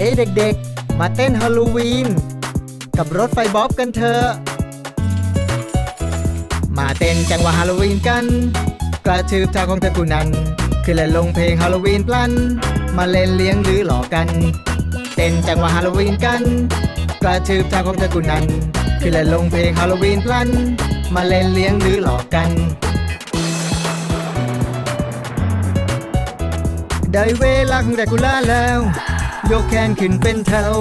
ฮ้เด็กๆ มาเต้นฮาโลวีน กับรถไฟบ๊อบกันเถอะ มาเต้นจังหวะฮาโลวีนกัน กระชืบเท้าของเธอกูนั้น คือเล่นลงเพลงฮาโลวีนพลัน มาเล่นเลี้ยงหรือหลอกกัน เต้นจังหวะฮาโลวีนกัน กระชืบเท้าของเธอกูนั้น คือเล่นลงเพลงฮาโลวีนพลัน มาเล่นเลี้ยงหรือหลอกกันได้เวลาของแดกูล่าแล้ว ยกแขนขึ้นเป็นแถว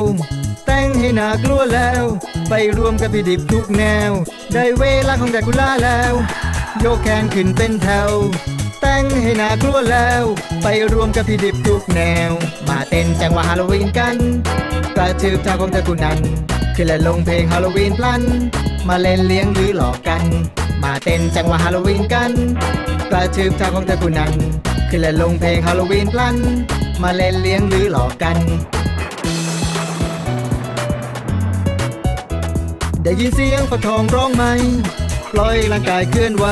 แต่งให้หน่ากลัวแล้ว ไปรวมกับพี่ดิบทุกแนว ได้เวลาของแดกูล่าแล้วยกแขนขึ้นเป็นแถว แต่งให้หน่ากลัวแล้ว ไปรวมกับพี่ดิบทุกแนว มาเต้นจังหวะฮาโลวีนกันกระชืบเท้าของเธอกูนั้นคือเล่นลงเพลงฮาโลวีนพลัน มาเล่นเลี้ยงหรือหลอกกัน มาเต้นจังหวะฮาโลวีนกันกระชืบเท้าของเธอกูนั้นคือเล่นลงเพลงฮาโลวีนพลัน มาเล่นเลี้ยงหรือหลอกกัน ได้ยินเสียงปะทองร้องไหมปล่อยร่างกายเคลื่อนไหว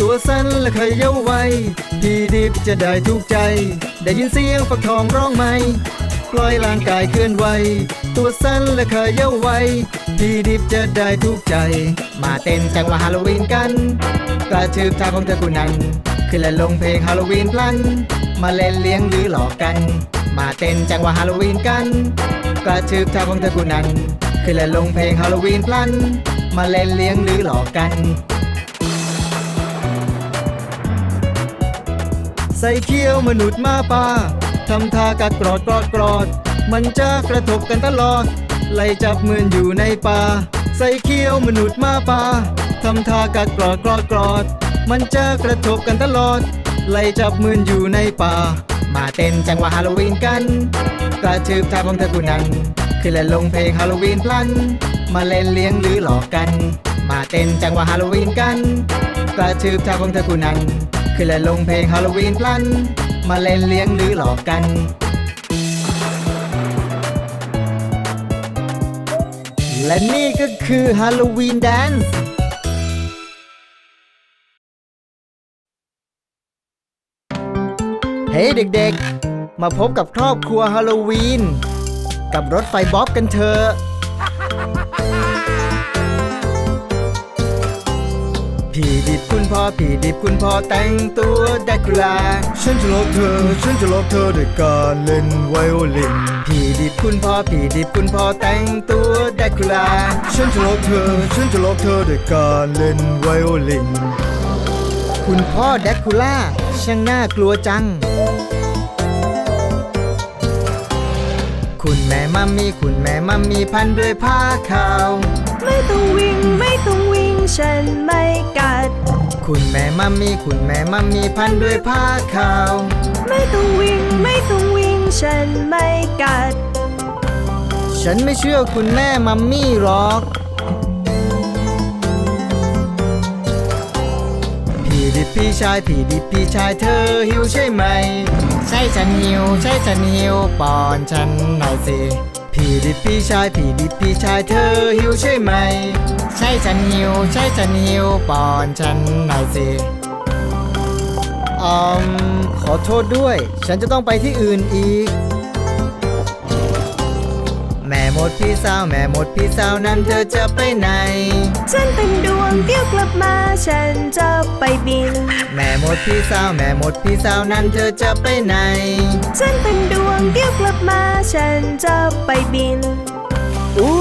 ตัวสั่นและเคยเย้าไวพี่ดิบจะได้ทุกใจ ได้ยินเสียงฟักทองร้องไหมปล่อยร่างกายเคลื่อนไหว ตัวสั่นและเคยเย้าไวพี่ดิบจะได้ทุกใจ มาเต้นจังหวะฮาโลวีนกัน กระชืบเท้าของเธอกูนั้นคือเล่นลงเพลงฮาโลวีนพลัน มาเล่นเลี้ยงหรือหลอกกัน มาเต้นจังหวะฮาโลวีนกัน กระชืบเท้าของเธอกูนั้นคือเล่นลงเพลงฮาโลวีนพลัน มาเล่นเลี้ยงหรือหลอกกัน ใส่เขี้ยวมนุษย์มาป่าทำท่ากัดกรอดกรอดกรอด มันจะกระทบกันตลอด ไล่จับมือนอยู่ในป่า ใส่เขี้ยวมนุษย์มาป่าทำท่ากัดกรอดกรอดกรอด มันจะกระทบกันตลอด ไล่จับมือนอยู่ในป่า มาเต้นจังหวะฮาโลวีนกัน กระชืบท่าของเธอกูนั้นคือเล่นลงเพลงฮาโลวีนพลัน มาเล่นเลี้ยงหรือหลอกกัน มาเต้นจังหวะฮาโลวีนกัน กระชืบท้าของเธอกูนั้นคือเล่นลงเพลงฮาโลวีนพลัน มาเล่นเลี้ยงหรือหลอกกันและนี่ก็คือฮาโลวีนแดนซ์ เฮ้เด็กๆ มาพบกับครอบครัวฮาโลวีน กับรถไฟบ๊อบกันเถอะพี่ดิบคุณพ่อพี่ดิบคุณพ่อแต่งตัวแดกคูลาฉันจะลอกเธอ ฉันจะลอกเธอด้วยการเล่นไวโอลินพี่ดิบคุณพ่อพี่ดิบคุณพ่อแต่งตัวแดกคูลาฉันจะลอกเธอ ฉันจะลอกเธอด้วยการเล่นไวโอลิน คุณพ่อแดกคูล่าช่างน่ากลัวจัง คุณแม่มัมมี่คุณแม่มัมมี่พันด้วยผ้าขาว ไม่ต้องวิ่งไม่ต้องวิ่งฉันไม่กัด คุณแม่มัมมี่คุณแม่มัมมี่พันด้วยผ้าขาว ไม่ต้องวิ่งไม่ต้องวิ่งฉันไม่กัด ฉันไม่เชื่อคุณแม่มัมมี่หรอก ดิบพี่ชายพี่ดิบพี่ชายเธอหิวใช่ไหม ใช่ฉันหิวใช่ฉันหิวป้อนฉันหน่อยสิพี่ดิบพี่ชายพี่ดิบพี่ชายเธอหิวใช่ไหม ใช่ฉันหิวใช่ฉันหิวป้อนฉันหน่อยสิอืมขอโทษด้วย ฉันจะต้องไปที่อื่นอีก แม่หมดพี่สาวแม่หมดพี่สาวนั้นเธอจะไปไหน ฉัน เป็นดวงเดี๋ยวกลับมาฉันจะไปบิน แม่หมดพี่สาวแม่หมดพี่สาวนั้นเธอจะไปไหน ฉันเป็นดวงเดี๋ยวกลับมาฉันจะไปบิน อู้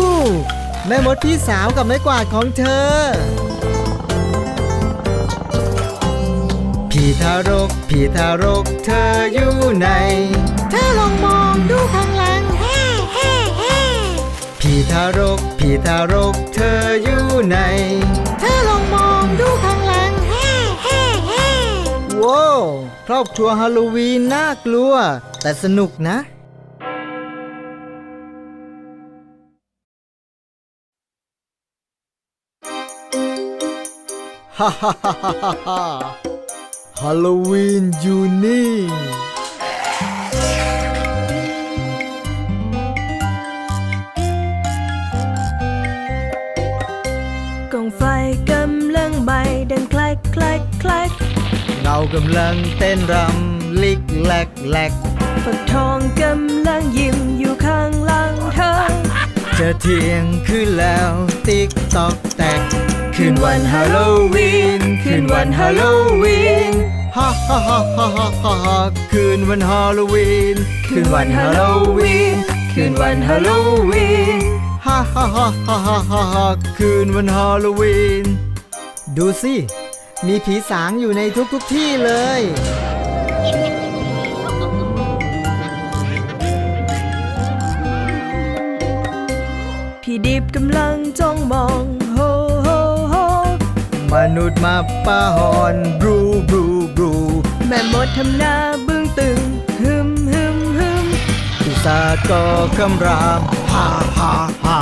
แม่หมดพี่สาวกับไม้กวาดของเธอ พี่ทารก พี่ทารก เธออยู่ไหน เธอลองมองดูข้างหลังแฮ่แฮ่แฮ่พี่ทารก พี่ทารก เธออยู่ไหน ครอบครัวฮาโลวีนน่ากลัว แต่สนุกนะ ฮ่าฮ่าฮ่าฮ่าฮ่าฮาโลวีนอยู่นี่ กำลังเต้นรำลิกแลกแลกฝักทองกำลังยิ้มอยู่ข้างจะเที่ยงคืนแล้วติ๊กตอกแตกคืนวันฮาโลวีนคืนวันฮาโลวีนฮ่าฮ่าฮ่าฮ่าฮ่าฮ่าฮ่าคืนวันฮาโลวีนคืนวันฮาโลวีนคืนวันฮาโลวีนฮ่าฮ่าฮ่าฮ่าฮ่าฮ่าฮ่าคืนวันฮาโลวีนดูสิ มีผีสางอยู่ในทุกทุกๆที่เลย พี่ดิบกำลังจ้องมองโฮโฮโฮมนุษย์มาป้าหอนบรูบรูบรูแม่มดทำหน้าบึ้งตึงฮึมฮึมฮึมปีศาจก็คำรามฮ่าฮ่าฮ่า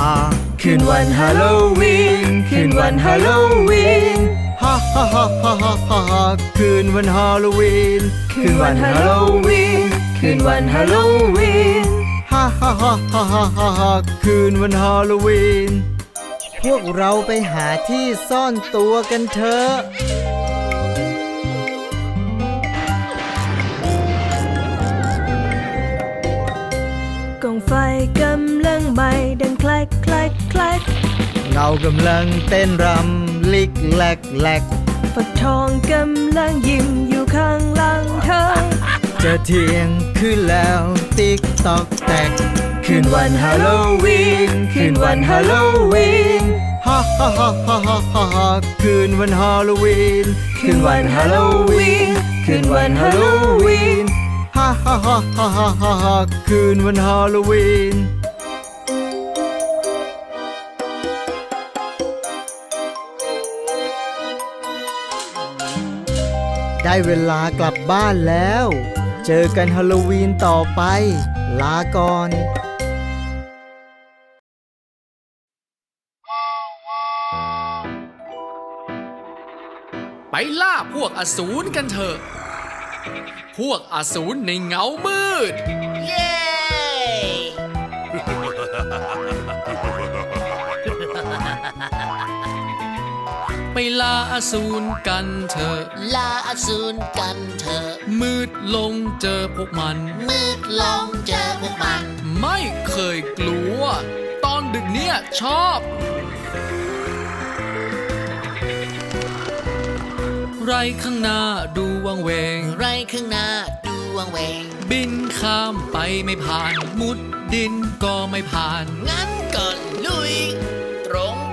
คืนวันฮาโลวีนคืนวันฮาโลวีนฮ่าฮ่าฮ่าฮ่าฮ่าฮ่าคืนวันฮาโลวีน คืนวันฮาโลวีน คืนวันฮาโลวีน ฮ่าฮ่าฮ่าฮ่าฮ่าฮ่าฮ่าคืนวันฮาโลวีน พวกเราไปหาที่ซ่อนตัวกันเถอะ เงากำลังเต้นรำลิกแลกแลกฝักทองกำลังยิ้มอยู่ข้างหลังเธอ จะเที่ยงคืนแล้วติ๊กตอกแตกคืนวันฮาโลวีนคืนวันฮาโลวีนฮ่าฮ่าฮ่าฮ่าฮ่าฮ่าฮ่าคืนวันฮาโลวีนคืนวันฮาโลวีนคืนวันฮาโลวีนฮ่าฮ่าฮ่าฮ่าฮ่าฮ่าฮ่าคืนวันฮาโลวีน ได้เวลากลับบ้านแล้ว เจอกันฮาโลวีนต่อไป ลาก่อนไปล่าพวกอสูรกันเถอะ พวกอสูรในเงามืด ไปล่าอสูรกันเถอะ ลาอสูรกันเถอะ มืดลงเจอพวกมัน มืดลองเจอพวกมัน ไม่เคยกลัว ตอนดึกเนี่ยชอบ ไรข้างหน้าดูวังเวง ไรข้างหน้าดูวังเวง บินข้ามไปไม่ผ่าน มุดดินก็ไม่ผ่าน งั้นก็ลุย ตรง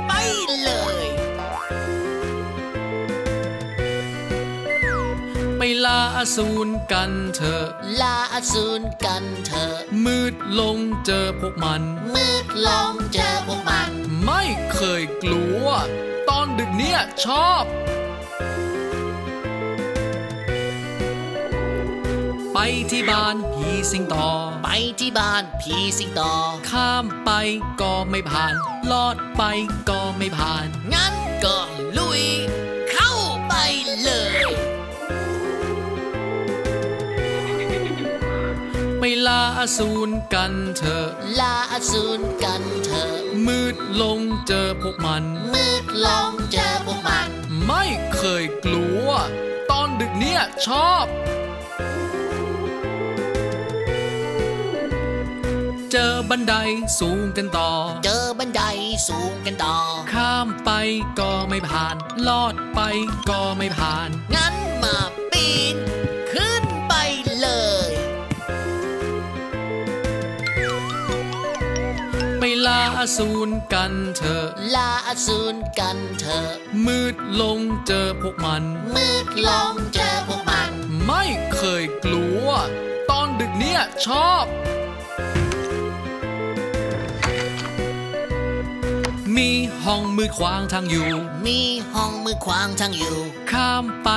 ล่าอสูรกันเถอะ ลาอสูรกันเถอะ มืดลงเจอพวกมัน มืดลองเจอพวกมัน ไม่เคยกลัว ตอนดึกเนี่ยชอบ ไปที่บ้านผีสิงต่อไปที่บ้านผีสิงโตข้ามไปก็ไม่ผ่าน ลอดไปก็ไม่ผ่าน งั้นก็ ไปล่าอสูรกันเถอะ ลาอสูรกันเถอะมืดลงเจอพวกมัน มืดลองเจอพวกมัน ไม่เคยกลัว ตอนดึกเนี่ยชอบ เจอบันไดสูงกันต่อ เจอบันไดสูงกันต่อ ข้ามไปก็ไม่ผ่าน ลอดไปก็ไม่ผ่าน งั้นมาปีน อสูรกันเถอะ ลาอสูรกันเถอะมืดลงเจอพวกมัน มืดลองเจอพวกมัน ไม่เคยกลัว ตอนดึกเนี่ยชอบ มีห้องมือขวางทางอยู่ มีห้องมือขวางทางอยู่ ข้ามไป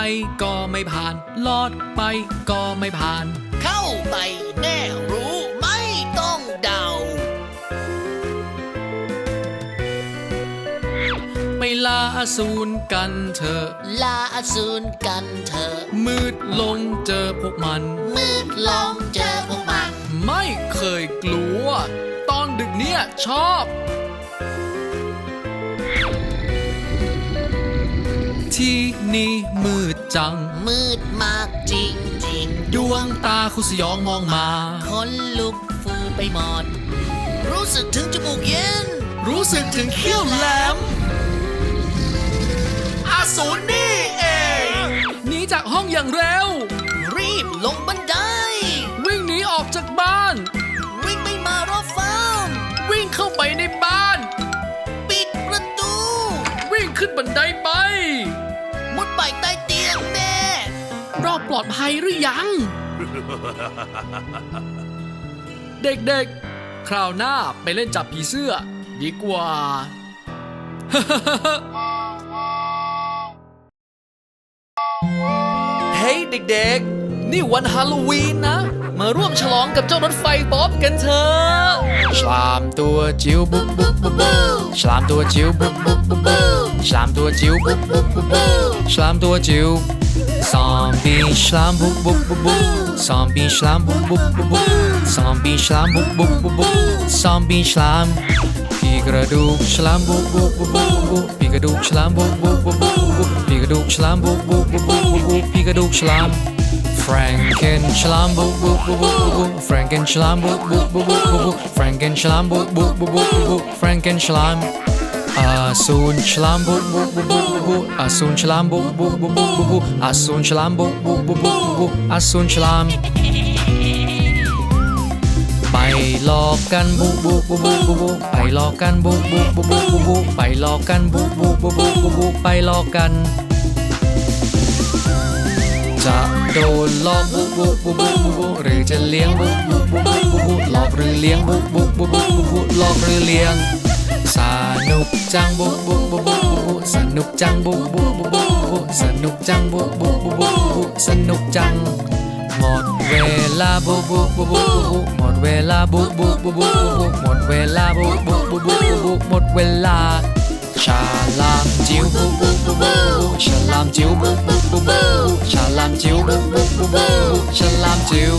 ก็ไม่ผ่าน ลอดไปก็ไม่ผ่าน ล่าอสูรกันเถอะลาอสูรกันเถอะมืดลงเจอพวกมัน มืดลองเจอพวกมัน ไม่เคยกลัว ตอนดึกเนี่ยชอบ ที่นี่มืดจัง มืดมากจริงจริงดวงตาคุณสยองมองมาๆคนลุกฟูไปหมดรรู้สึกถึงจมูกเย็น รู้สึกถึงเขี้ยวแหลม อาสูรนี่เองหนีจากห้องอย่างเร็ว รีบลงบันได วิ่งหนีออกจากบ้าน วิ่งไม่มารอบฟาร์มวิ่งเข้าไปในบ้าน ปิดประตู วิ่งขึ้นบันไดไป มุดไปใต้เตียงแม่รอบปลอดภัยหรือยัง เด็กๆ คราวหน้าไปเล่นจับผีเสื้อ ดีกว่า เฮ้ยเด็กๆ นี่วันฮาโลวีนนะ มาร่วมฉลองกับเจ้ารถไฟบ๊อบกันเถอะฉลามตัวจิ๋วบุ๊บบุ๊บบุ๊บบุ๊บฉลามตัวจิ๋วบุ๊บบุ๊บบุ๊บบุ๊บฉลามตัวจิ๋วบุ๊บบุ๊บบุ๊บบุ๊บฉลามตัวจิ๋วซอมบี้ฉลามบุ๊บบุ๊บบุ๊บบุ๊บซอมบี้ฉลามบุ๊บบุ๊บบุ๊บบุ๊บซอมบี้ฉลามบุ๊บบุ๊บบุ๊บบุ๊บซอมบี้ฉลาม พี่กระดูกฉลามบุ๊บบุ๊บบุ๊บบุ๊บบุ๊บพี่กระดูกฉลามบุ๊บบุ๊บบุ๊บบุ๊บบุ๊บพี่กระดูกฉลามบุ๊บบุ๊บบุ๊บบุ๊บบุ๊บพี่กระดูกฉลาม Franken Schlam bu bu bu bu bu bu Franken Schlam bu bu bu bu bu bu Franken Schlam bu bu bu bu bu bu Franken Schlam Asun Schlam bu bu bu bu bu bu Asun Schlam bu bu bu bu bu bu Asun Schlam bu bu bu bu bu bu Asun Schlam ไปหลอกกันบุบุบุบุบุบุไปหลอกกันบุบุบุบุบุบุไปหลอกกันบุบุบุบุบุบุไปหลอกกัน จะโดนหลอกบุบุบุบุบุบุหรือจะเลี้ยงบุบุบุบุบุบุหลอกหรือเลี้ยงบุบุบุบุบุบุหลอกหรือเลี้ยง สนุกจังบุบุบุบุบุบุสนุกจังบุบุบุบุบุสนุกจังบุบุบุบุบุสนุกจัง หมดเวลาบุบุบุบุบุหมดเวลาบุบุบุบุบุหมดเวลาบุบุบุบุบุหมดเวลาฉลามจิ๋วบุบุบุบุฉลามจิ๋วบุบุบุบุฉลามจิ๋วบุบุบุบุฉลามจิ๋ว